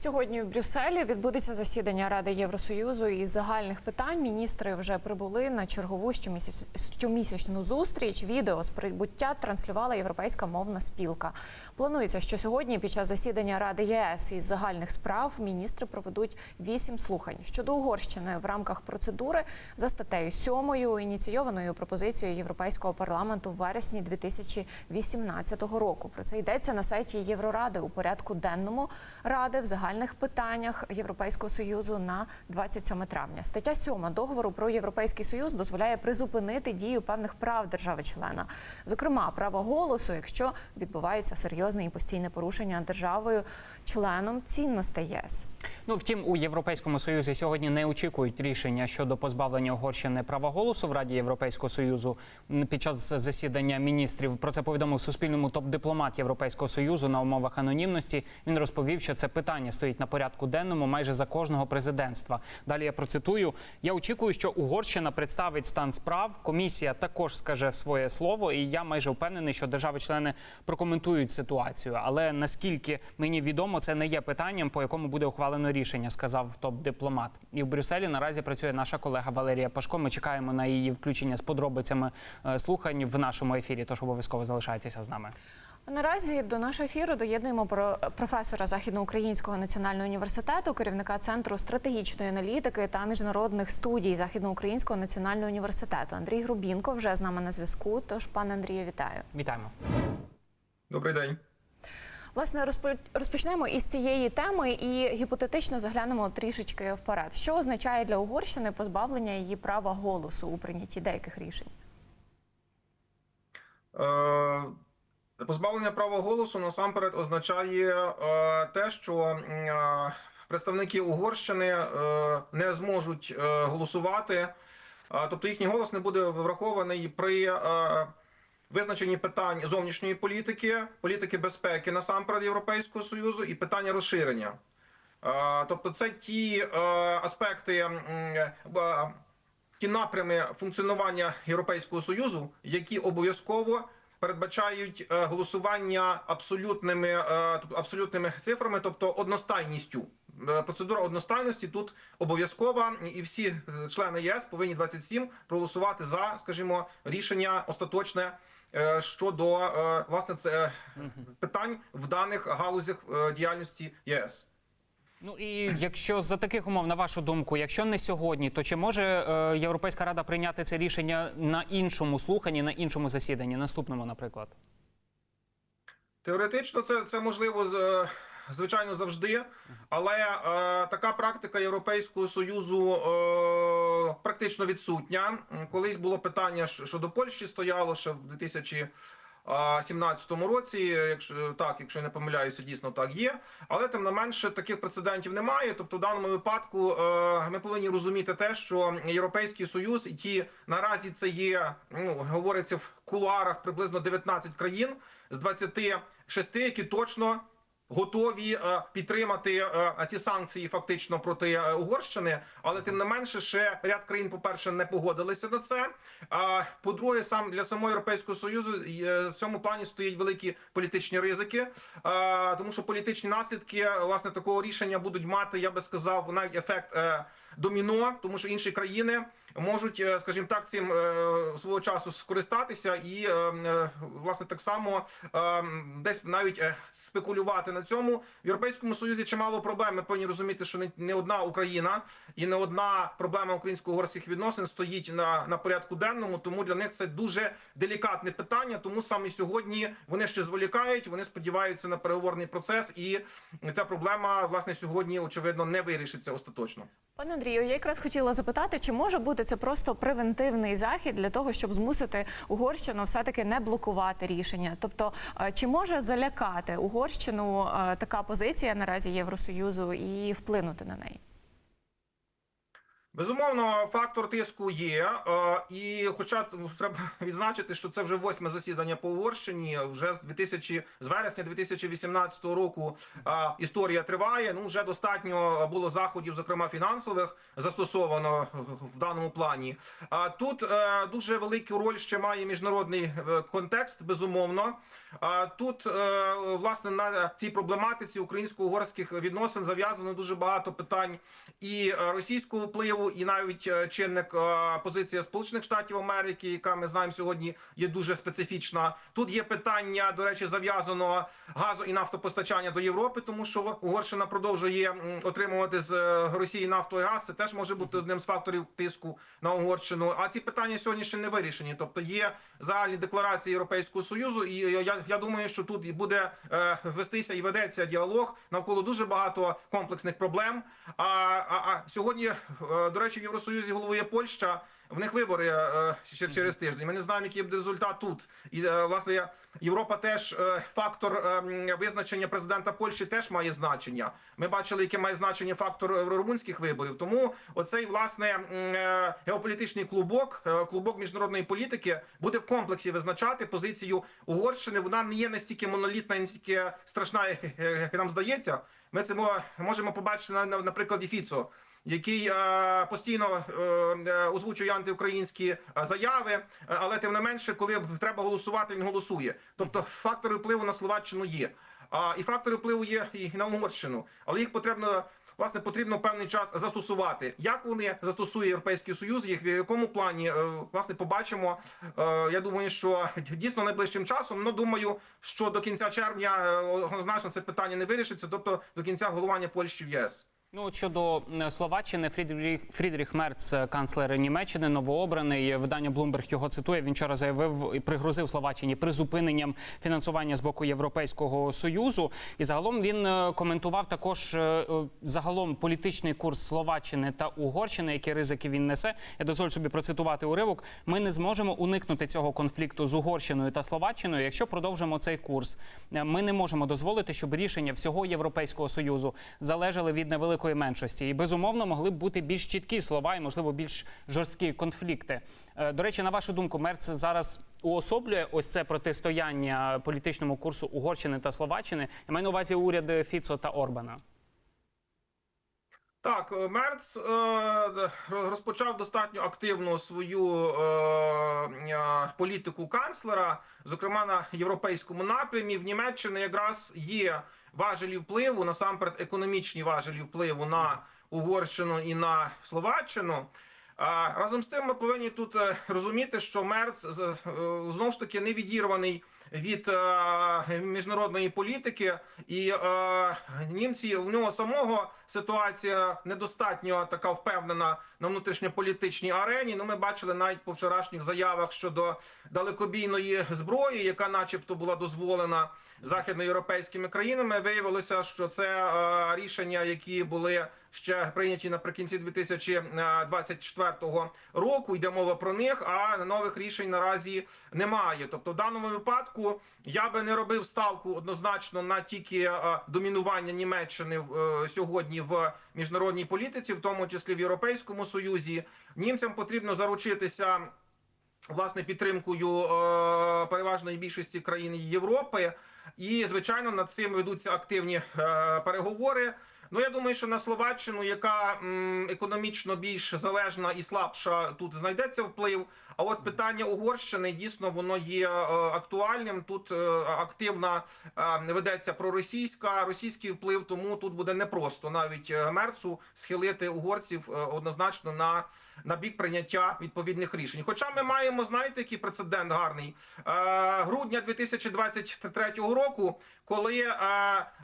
Сьогодні в Брюсселі відбудеться засідання Ради Євросоюзу із загальних питань. Міністри вже прибули на чергову щомісячну зустріч. Відео з прибуття транслювала європейська мовна спілка. Планується, що сьогодні під час засідання Ради ЄС із загальних справ міністри проведуть вісім слухань щодо Угорщини в рамках процедури за статтею 7 ініційованою пропозицією Європейського парламенту в вересні 2018 року. Про це йдеться на сайті Євроради у порядку денному ради в загальних питаннях Європейського союзу на 27 травня. Стаття 7 договору про європейський союз дозволяє призупинити дію певних прав держави-члена, зокрема право голосу, якщо відбувається серйозне і постійне порушення державою членом цінностей ЄС. Ну втім, у Європейському Союзі сьогодні не очікують рішення щодо позбавлення Угорщини права голосу в Раді Європейського Союзу під час засідання міністрів. Про це повідомив Суспільному топ-дипломат Європейського Союзу на умовах анонімності. Він розповів, що це питання стоїть на порядку денному майже за кожного президентства. Далі я процитую: я очікую, що Угорщина представить стан справ. Комісія також скаже своє слово, і я майже впевнений, що держави-члени прокоментують ситуацію. Але наскільки мені відомо, це не є питанням, по якому буде ухвалено рішення, сказав топ-дипломат. І в Брюсселі наразі працює наша колега Валерія Пашко. Ми чекаємо на її включення з подробицями е, слухань в нашому ефірі. Тож обов'язково залишайтеся з нами. Наразі до нашого ефіру доєднуємо про професора Західноукраїнського національного університету, керівника центру стратегічної аналітики та міжнародних студій Західноукраїнського національного університету. Андрій Грубінко вже з нами на зв'язку. Тож, пане Андрію, вітаю. Вітаємо. Добрий день. Власне, розпо- розпочнемо із цієї теми і гіпотетично заглянемо трішечки вперед. Що означає для Угорщини позбавлення її права голосу у прийнятті деяких рішень? Е, Позбавлення права голосу насамперед означає е, те, що е, представники Угорщини не зможуть голосувати, тобто їхній голос не буде врахований при визначенні питань зовнішньої політики, політики безпеки насамперед Європейського союзу і питання розширення. Тобто, це ті е, аспекти. е, ті напрями функціонування Європейського союзу, які обов'язково передбачають е, голосування абсолютними абсолютними цифрами, тобто одностайністю. Е, Процедура одностайності тут обов'язкова, і всі е, члени ЄС повинні 27 проголосувати за, скажімо, рішення остаточне е, щодо власне це питань в даних галузях діяльності ЄС. Ну і якщо за таких умов, на вашу думку, якщо не сьогодні, то чи може е, Європейська рада прийняти це рішення на іншому слуханні, на іншому засіданні, наступному, наприклад? Теоретично це, це можливо з- звичайно завжди, але е, така практика Європейського союзу е, практично відсутня. Колись було питання щодо Польщі стояло ще в 2017 році. Якщо так, якщо я не помиляюся, дійсно так є. Але тим не менше таких прецедентів немає. Тобто, в даному випадку е, ми повинні розуміти те, що Європейський союз і ті наразі це є, ну говориться в кулуарах приблизно 19 країн з 26, які точно готові е, підтримати е, ці санкції фактично проти е, Угорщини, але тим не менше, ще ряд країн, по перше, не погодилися на це. А по-друге, сам для самого європейського союзу е, в цьому плані стоять великі політичні ризики, е, тому що політичні наслідки власне такого рішення будуть мати, я би сказав, навіть ефект е, доміно, тому що інші країни можуть, е, скажімо так, цим е, свого часу скористатися і е, е, власне так само е, десь навіть е, спекулювати на цьому. В Європейському Союзі чимало проблем. Ми повинні розуміти, що не, одна Україна і не одна проблема українсько-угорських відносин стоїть на, на порядку денному. Тому для них це дуже делікатне питання. Тому саме сьогодні вони ще зволікають. Вони сподіваються на переговорний процес, і ця проблема власне сьогодні очевидно не вирішиться остаточно. Пане Андрію, я якраз хотіла запитати, чи може бути це просто превентивний захід для того, щоб змусити Угорщину все-таки не блокувати рішення? Тобто, е, чи може залякати Угорщину така позиція наразі Євросоюзу і вплинути на неї? Безумовно, фактор тиску є, е, і хоча треба відзначити, що це вже восьме засідання по Угорщині. Вже з 2000, з вересня 2018 року е, історія триває. Ну вже достатньо було заходів, зокрема фінансових, застосовано в даному плані. А тут е, дуже велику роль ще має міжнародний контекст, безумовно. Тут власне на цій проблематиці українсько-угорських відносин зав'язано дуже багато питань і російського впливу, і навіть е, чинник е, позиція Сполучених Штатів Америки, яка ми знаємо сьогодні є дуже специфічна. Тут є питання, до речі, зав'язано газу і нафтопостачання до Європи, тому що Угорщина продовжує отримувати з е, Росії нафту і газ. Це теж може бути одним з факторів тиску на Угорщину. А ці питання сьогодні ще не вирішені. Тобто є загальні декларації Європейського союзу, і я, я думаю, що тут буде вестися і ведеться діалог навколо дуже багато комплексних проблем. А, а, а сьогодні, е, до речі, в Євросоюзі головує Польща. В них вибори е, ще через тиждень. Ми не знаємо, який буде результат тут. І е, власне Європа теж е, фактор е, визначення президента Польщі теж має значення. Ми бачили, яке має значення фактор е, румунських виборів. Тому оцей власне е, геополітичний клубок, е, клубок міжнародної політики буде в комплексі визначати позицію Угорщини. Вона не є настільки монолітна, і настільки страшна, як нам здається. Ми це мо- можемо побачити на, на, на прикладі Фіцо який е, постійно е, е, озвучує антиукраїнські заяви, але тим не менше, коли треба голосувати, він голосує. Тобто фактори впливу на Словаччину є. А і фактори впливу є і на Угорщину, але їх потрібно. Власне, потрібно певний час застосувати. Як вони застосує Європейський Союз, їх в якому плані власне побачимо. Я думаю, що дійсно найближчим часом. Ну думаю, що до кінця червня однозначно це питання не вирішиться, тобто до кінця головування Польщі в ЄС. Ну, от щодо е, Словаччини, Фрідріх, Фрідріх Мерц, е, канцлер Німеччини, новообраний. Видання Bloomberg його цитує. Він вчора заявив і пригрозив Словаччині призупиненням фінансування з боку Європейського союзу. І загалом він е, коментував також е, е, загалом політичний курс Словаччини та Угорщини, які ризики він несе. Я дозволю собі процитувати уривок. Ми не зможемо уникнути цього конфлікту з Угорщиною та Словаччиною, якщо продовжимо цей курс. Е, Ми не можемо дозволити, щоб рішення всього Європейського союзу залежали від невеликої меншості, і безумовно могли б бути більш чіткі слова і, можливо, більш жорсткі конфлікти. Е, До речі, на вашу думку, Мерц зараз уособлює ось це протистояння політичному курсу Угорщини та Словаччини. Я маю на увазі уряди Фіцо та Орбана. Так, е, Мерц е, розпочав достатньо активну свою е, е, політику канцлера, зокрема на європейському напрямі. В Німеччині якраз є важелі впливу, насамперед економічні важелі впливу на Угорщину і на Словаччину. А разом з тим, ми повинні тут е, розуміти, що Мерц знову ж таки не відірваний від е, міжнародної політики, і е, німці в нього самого ситуація недостатньо така впевнена на внутрішньополітичній арені. Ну, ми бачили навіть по вчорашніх заявах щодо далекобійної зброї, яка, начебто, була дозволена західноєвропейськими країнами. Виявилося, що це е, рішення, які були ще прийняті наприкінці 2024 року. Йде мова про них, а нових рішень наразі немає. Тобто, в даному випадку я би не робив ставку однозначно на тільки е, домінування Німеччини е, сьогодні в міжнародній політиці, в тому числі в Європейському Союзі. Німцям потрібно заручитися власне підтримкою е, переважної більшості країн Європи. І звичайно над цим ведуться активні переговори. Ну я думаю, що на Словаччину, яка м, економічно більш залежна і слабша, тут знайдеться вплив. А от питання Угорщини дійсно воно є е, актуальним. Тут е, активна е, ведеться проросійська російський вплив, тому тут буде непросто навіть е, мерцу схилити угорців е, однозначно на, на бік прийняття відповідних рішень. Хоча ми маємо, знаєте, який прецедент гарний Е, грудня 2023 року, коли, е,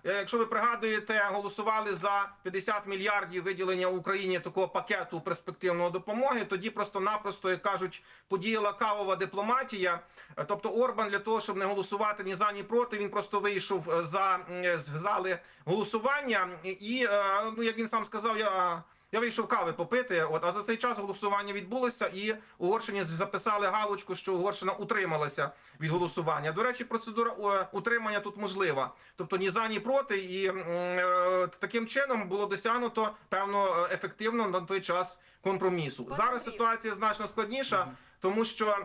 якщо ви пригадуєте, голосували за 50 мільярдів виділення Україні такого пакету перспективної допомоги. Тоді просто-напросто, як кажуть, подіяла кавова дипломатія. Е, Тобто Орбан для того, щоб не голосувати ні за, ні проти, він просто вийшов е, за з зали голосування. І е, ну як він сам сказав, я. Я вийшов кави попити. От а за цей час голосування відбулося, і Угорщині записали галочку, що Угорщина утрималася від голосування. До речі, процедура е, утримання тут можлива, тобто ні за, ні проти, і е, таким чином було досягнуто певно ефективно на той час компромісу. Зараз ситуація значно складніша, тому що.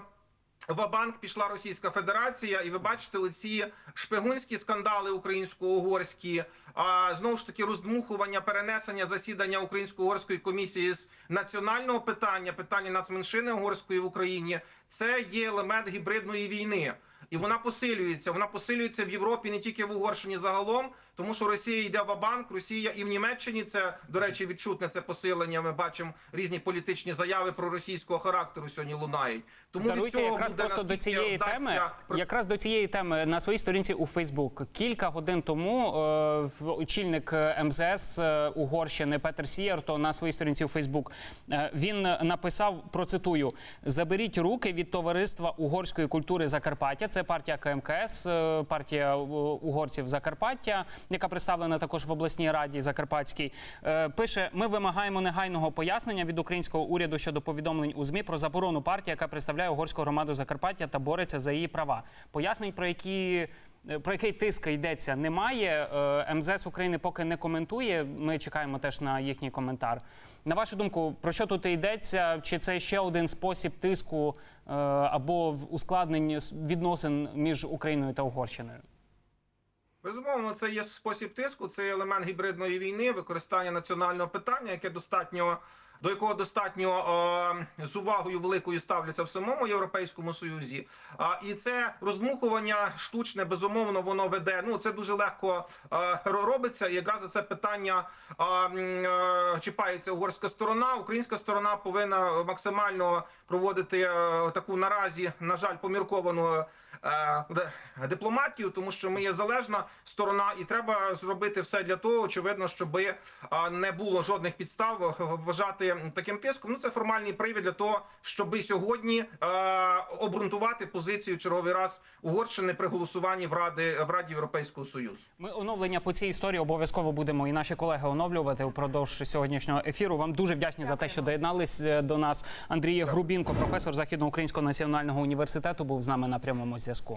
В банк пішла Російська Федерація, і ви бачите оці шпигунські скандали українсько-угорські, а знову ж таки роздмухування, перенесення засідання українсько-угорської комісії з національного питання, питання нацменшини угорської в Україні. Це є елемент гібридної війни. І вона посилюється. Вона посилюється в Європі, не тільки в Угорщині загалом, тому що Росія йде в банк Росія і в Німеччині це до речі відчутне це посилення. Ми бачимо різні політичні заяви про російського характеру сьогодні лунають. Тому від цього якраз буде просто до цієї теми. при- Якраз до цієї теми на своїй сторінці у Фейсбук кілька годин тому е, очільник е, МЗС е, Угорщини Петер Сієрто на своїй сторінці у Фейсбук е, він написав процитую: заберіть руки від товариства угорської культури Закарпаття. Це партія КМКС, е, партія угорців Закарпаття, яка представлена також в обласній раді Закарпатській. Е, Пише: ми вимагаємо негайного пояснення від українського уряду щодо повідомлень у ЗМІ про заборону партії, яка представляє угорську громаду Закарпаття та бореться за її права. Пояснень про які. е, Про який тиск йдеться, немає. Е, МЗС України поки не коментує. Ми чекаємо теж на їхній коментар. На вашу думку, про що тут йдеться? Чи це ще один спосіб тиску або ускладнень відносин між Україною та Угорщиною? Безумовно, це є спосіб тиску, це є елемент гібридної війни, використання національного питання, яке достатньо до якого достатньо е, з увагою великою ставляться в самому європейському союзі. А і це роздмухування штучне, безумовно, воно веде. Ну це дуже легко е, робиться. Якраз за це питання е, е, чіпається угорська сторона. Українська сторона повинна максимально проводити е, таку наразі, на жаль, помірковану. Е, дипломатію, тому що ми є залежна сторона, і треба зробити все для того, очевидно, щоб не було жодних підстав е, вважати таким тиском. Ну це формальний привід для того, щоб сьогодні е, обґрунтувати позицію черговий раз Угорщини при голосуванні в Ради в Раді Європейського Союзу. Ми оновлення по цій історії обов'язково будемо і наші колеги оновлювати упродовж сьогоднішнього ефіру. Вам дуже вдячні за те, що доєднались е, до нас. Андрій Грубінко, професор Західноукраїнського національного університету, був з нами на прямому зв'язку.